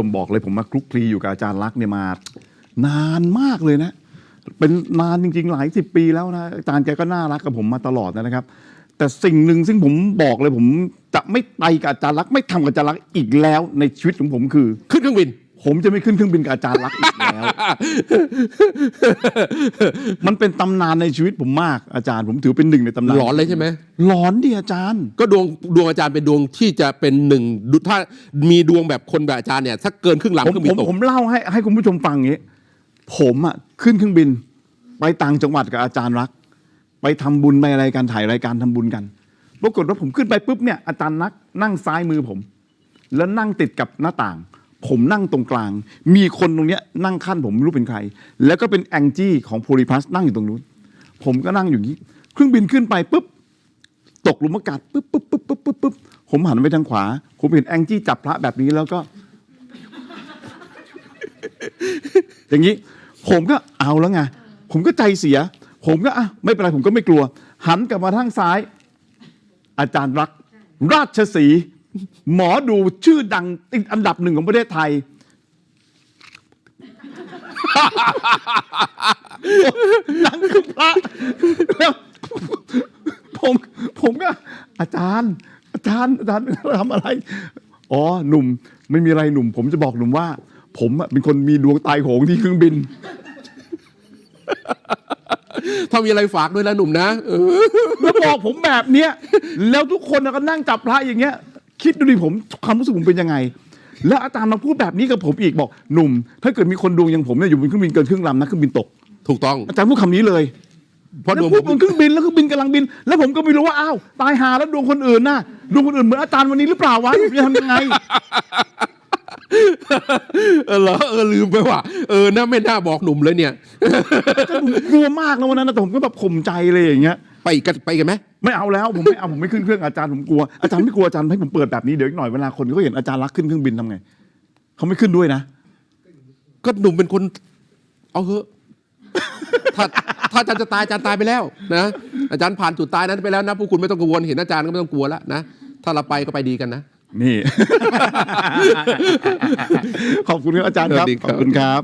ผมบอกเลยผมมาคลุกคลีอยู่กับอาจารย์ลักษณ์เนี่ยมานานมากเลยนะ เป็นนานจริงๆ หลายสิบปีแล้วนะอาจารย์แกก็น่ารักกับผมมาตลอดนะครับ แต่สิ่งหนึ่งซึ่งผมบอกเลยผมจะไม่ไปกับอาจารย์ลักษณ์ไม่ทำกับอาจารย์ลักษณ์อีกแล้วในชีวิตของผมคือ ขึ้นเครื่องบิน ผมจะไม่ขึ้นเครื่องบินกับอาจารย์ลักษณ์อีกแล้ว มันเป็นตำนานในชีวิตผมมากอาจารย์ ผมถือเป็นหนึ่งในตำนานหลอนเลยใช่ไหมหลอนดิอาจารย์ ก็ดวงดวงอาจารย์เป็นดวงที่จะเป็นหนึ่งดุถ้ามีดวงแบบคนแบบอาจารย์เนี่ยถ้าเกินครึ่งลำผมเครื่องบิผนมตกผมเล่าให้ให้คุณผู้ชมฟังอย่างนี้ ผมอะขึ้นเครื่องบิน ไปต่างจังหวัดกับอาจารย์รัก ไปทำบุญไปอะไรกันถ่ายรายการทำบุญกันปรากฏว่าผมขึ้นไปปุ๊บเนี่ยอาจารย์นักนั่งซ้ายมือผม แล้วนั่งติดกับหน้าต่าง ผมนั่งตรงกลาง มีคนตรงเนี้ยนั่งขั้นผมไม่รู้เป็นใคร แล้วก็เป็นแองจี้ของโพลีพลัสนั่งอยู่ตรงนู้น ผมก็นั่งอยู่างนี้ เครื่องบินขึ้นไปปุ๊บ ตกหลุมอากาศปุ๊บปุ๊บปุ๊บปุ๊บปุ๊บปุ๊บผมหันไปทางขวา ผมเห็นแองจี้จับพระแบบนี้แล้วก็ อย่างนี้ ผมก็เอาแล้วไง ผมก็ใจเสีย ผมก็อะไม่เป็นไรผมก็ไม่กลัว หันกลับมาทางซ้าย อาจารย์รัก ราชสี ห์หมอดูชื่อดังติดอันดับหนึ่งของประเทศไทย นั่งคือพระแล้วผมผมก็อาจารย์ อาจารย์อาจารย์ทำอะไร อ๋อหนุ่มไม่มีอะไรหนุ่ม ผมจะบอกหนุ่มว่า ผมอะเป็นคนมีดวงตายโหงที่เครื่องบิน ถ้ามีอะไรฝากด้วยนะหนุ่มนะเออแล้วบอกผมแบบเนี้ยแล้วทุกคนก็นั่งจับพระอย่างเงี้ย คิดดูดิผมความรู้สึกผมเป็นยังไง แล้วอาจารย์มาพูดแบบนี้กับผมอีกบอกหนุ่ม ถ้าเกิดมีคนดวงอย่างผมเนี่ยอยู่บนเครื่องบินเกินครึ่งลำนะเครื่องบินตก ถูกต้องอาจารย์พูดคำนี้เลยเพราะดแล้ววงพูผดมบนเครื่องบินแล้วเครื่องบินกำลังบิน แล้วผมก็ไม่รู้ว่าอ้าวตายหาแล้วดวงคนอื่นน่ะดวงคนอื่นเหมือนอาจารย์วันนี้หรือเปล่าวะผมจะทำยังไง เออเหรอเออลืมไปว่ะเออน่าไม่น่าบอกหนุ่มเลยเนี่ย ผมกลัวมากนะวันนั้นนะแต่ผมก็แบบข่มใจเลยอย่างเงี้ย ไปกันไปกันไหม ไม่เอาแล้วผมไม่เอาผมไม่ขึ้นเครื่องอาจารย์ผมกลัวอาจารย์ไม่กลัวอาจารย์ให้ผมเปิดแบบนี้เดี๋ยวอีกหน่อยเวลาคนเขาเห็นอาจารย์รักขึ้นเครื่องบินทำไงเขาไม่ขึ้นด้วยนะ ก็หนุ่มเป็นคน เอาเถอะถ้าถ้าอาจารย์จะตายอาจารย์ตายไปแล้วนะอาจารย์ผ่านจุดตายนั้นไปแล้วนะพวกคุณไม่ต้องกังวลเห็นอาจารย์ก็ไม่ต้องกลัวแล้วนะถ้าเราไปก็ไปดีกันนะนี่ ขอบคุณครับอาจารย์ครับสวัสดีครับขอบคุณครับ